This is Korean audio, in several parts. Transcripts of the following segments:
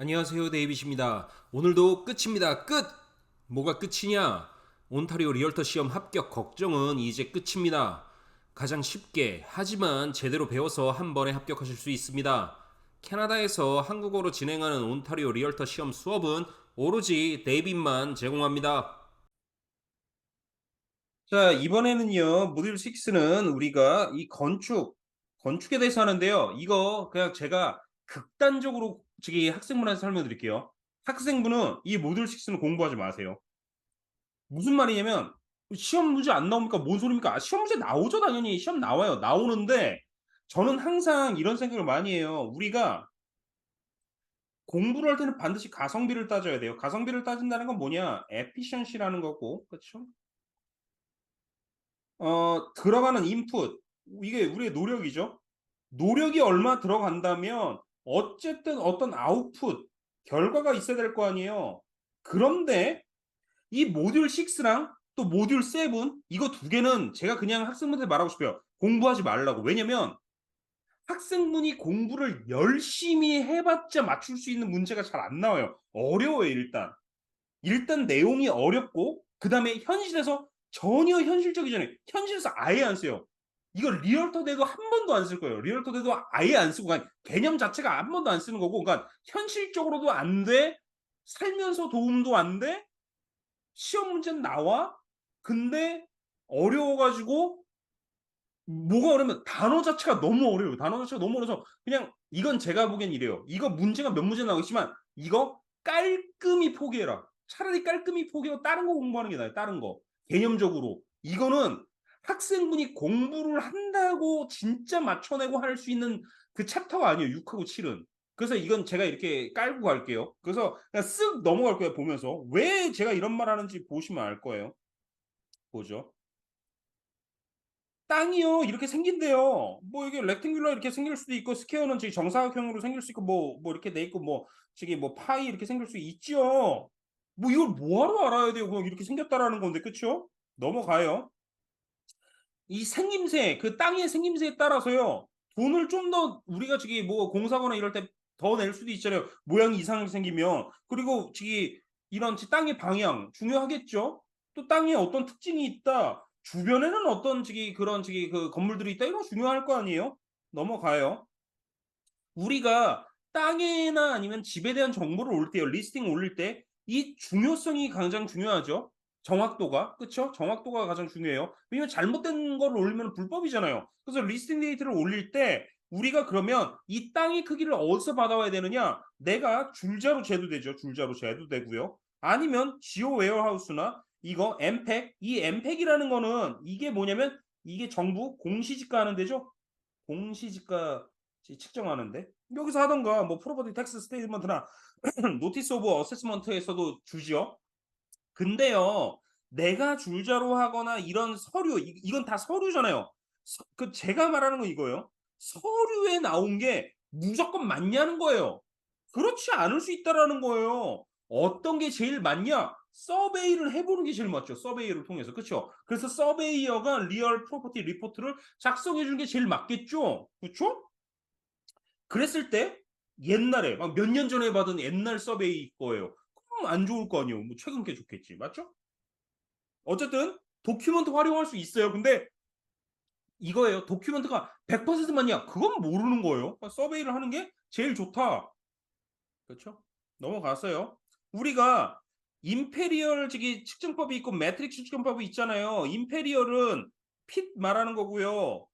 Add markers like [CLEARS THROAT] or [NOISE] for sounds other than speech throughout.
안녕하세요 데이빗입니다. 오늘도 끝입니다. 끝! 뭐가 끝이냐? 온타리오 리얼터 시험 합격 걱정은 이제 끝입니다. 가장 쉽게 하지만 제대로 배워서 한 번에 합격하실 수 있습니다. 캐나다에서 한국어로 진행하는 온타리오 리얼터 시험 수업은 오로지 데이빗만 제공합니다. 자, 이번에는요, 모듈 6는 우리가 이 건축, 건축에 대해서 하는데요. 이거 그냥 제가 극단적으로 저기 학생분한테 설명드릴게요. 학생분은 이 모듈 6는 공부하지 마세요. 무슨 말이냐면, 시험 문제 안 나옵니까? 뭔 소리입니까? 아, 시험 문제 나오죠, 당연히. 시험 나와요. 나오는데, 저는 항상 이런 생각을 많이 해요. 우리가 공부를 할 때는 반드시 가성비를 따져야 돼요. 가성비를 따진다는 건 뭐냐? 에피션시라는 거고, 그렇죠? 어, 들어가는 인풋, 이게 우리의 노력이죠. 노력이 얼마 들어간다면 어쨌든 어떤 아웃풋, 결과가 있어야 될 거 아니에요. 그런데 이 모듈 6랑 또 모듈 7, 이거 두 개는 제가 그냥 학생분한테 말하고 싶어요. 공부하지 말라고. 왜냐면 학생분이 공부를 열심히 해봤자 맞출 수 있는 문제가 잘 안 나와요. 어려워요, 일단. 일단 내용이 어렵고, 그 다음에 현실에서 전혀 현실적이지 않아요. 현실에서 아예 안 써요. 이거 리얼터 대도 한 번도 안 쓸 거예요. 리얼터 대도 아예 안 쓰고 그냥 개념 자체가 한 번도 안 쓰는 거고, 그러니까 현실적으로도 안 돼, 살면서 도움도 안 돼, 시험 문제는 나와, 근데 어려워 가지고 뭐가 어려면 단어 자체가 너무 어려워요. 단어 자체가 너무 어려서 그냥 이건 제가 보기엔 이래요. 이거 문제가 몇 문제 나오겠지만 이거 깔끔히 포기해라. 차라리 깔끔히 포기하고 다른 거 공부하는 게 나아요. 다른 거. 개념적으로. 이거는 학생분이 공부를 한다고 진짜 맞춰내고 할 수 있는 그 챕터가 아니에요. 6하고 7은. 그래서 이건 제가 이렇게 깔고 갈게요. 그래서 그냥 쓱 넘어갈 거예요. 보면서. 왜 제가 이런 말 하는지 보시면 알 거예요. 보죠. 땅이요 이렇게 생긴대요. 뭐 이게 렉탱귤러 이렇게 생길 수도 있고 스퀘어는 저기 정사각형으로 생길 수 있고 뭐뭐 이렇게 돼 있고 뭐 저기 뭐 파이 이렇게 생길 수 있죠. 뭐 이걸 뭐하러 알아야 돼요? 그냥 이렇게 생겼다라는 건데 그쵸? 넘어가요. 이 생김새 그 땅의 생김새에 따라서요 돈을 좀 더 우리가 저기 뭐 공사거나 이럴 때 더 낼 수도 있잖아요. 모양이 이상하게 생기면 그리고 저기 이런 땅의 방향 중요하겠죠. 또 땅에 어떤 특징이 있다. 주변에는 어떤 저기 그런 저기 그 건물들이 있다. 거 중요할 거 아니에요? 넘어가요. 우리가 땅에나 아니면 집에 대한 정보를 올 때요. 리스팅 올릴 때 이 중요성이 가장 중요하죠. 정확도가 그쵸? 정확도가 가장 중요해요. 왜냐면 잘못된 걸 올리면 불법이잖아요. 그래서 리스팅 데이터를 올릴 때 우리가 그러면 이 땅의 크기를 어디서 받아와야 되느냐? 내가 줄자로 재도 되죠. 줄자로 재도 되고요. 아니면 지오 웨어하우스나 이거 엠팩 이 엠팩이라는 거는 이게 뭐냐면 이게 정부 공시지가 하는 데죠. 공시지가 측정하는데 여기서 하던가 뭐 프로퍼티 텍스 스테이트먼트나 [CLEARS THROAT] 노티스 오브 어세스먼트에서도 주지요. 근데요, 내가 줄자로 하거나 이런 서류, 이, 이건 다 서류잖아요. 서- 그 제가 말하는 건 이거예요. 서류에 나온 게 무조건 맞냐는 거예요. 그렇지 않을 수 있다라는 거예요. 어떤 게 제일 맞냐? 서베이를 해보는 게 제일 맞죠. 서베이를 통해서. 그렇죠? 그래서 서베이어가 리얼 프로퍼티 리포트를 작성해 주는 게 제일 맞겠죠? 그렇죠? 그랬을 때 옛날에 막 몇 년 전에 받은 옛날 서베이 거예요. 안 좋을 거 아니에요. 뭐 최근 게 좋겠지. 맞죠? 어쨌든 도큐먼트 활용할 수 있어요. 근데 이거예요. 도큐먼트가 100% 맞냐? 그건 모르는 거예요. 그러니까 서베이를 하는 게 제일 좋다. 그렇죠? 넘어갔어요. 우리가 임페리얼 저기 측정법이 있고 매트릭 측정법이 있잖아요. 임페리얼은 핏 말하는 거고요.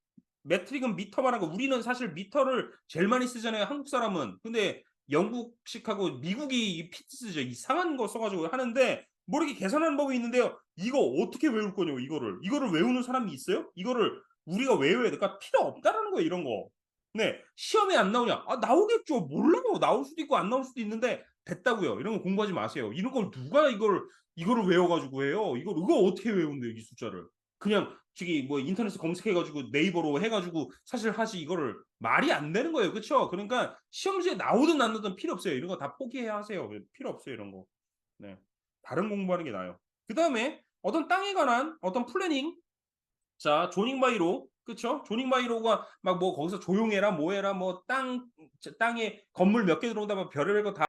매트릭은 미터 말하는 거. 우리는 사실 미터를 제일 많이 쓰잖아요. 한국 사람은. 근데 영국식하고 미국이 이 피트 쓰죠. 이상한 거 써가지고 하는데 뭐 이렇게 계산하는 법이 있는데요. 이거 어떻게 외울 거냐고 이거를. 이거를 외우는 사람이 있어요? 이거를 우리가 외워야 돼. 그러니까 필요 없다라는 거예요. 이런 거. 네, 시험에 안 나오냐? 아, 나오겠죠. 몰라요. 나올 수도 있고 안 나올 수도 있는데 됐다고요. 이런 거 공부하지 마세요. 이런 걸 누가 이걸 이거를 외워가지고 해요? 이걸 이거 어떻게 외운대요? 이 숫자를? 그냥 저기 뭐 인터넷에 검색해가지고 네이버로 해가지고 사실 하지 이거를 말이 안 되는 거예요. 그렇죠? 그러니까 시험지에 나오든 안 나오든 필요 없어요. 이런 거 다 포기해야 하세요. 필요 없어요. 이런 거. 네, 다른 공부하는 게 나아요. 그 다음에 어떤 땅에 관한 어떤 플래닝 자, 조닝바이로 그쵸? 조닝바이로가 막 뭐 거기서 조용해라 뭐해라 뭐 땅 땅에 건물 몇 개 들어온다 막 별의별 거다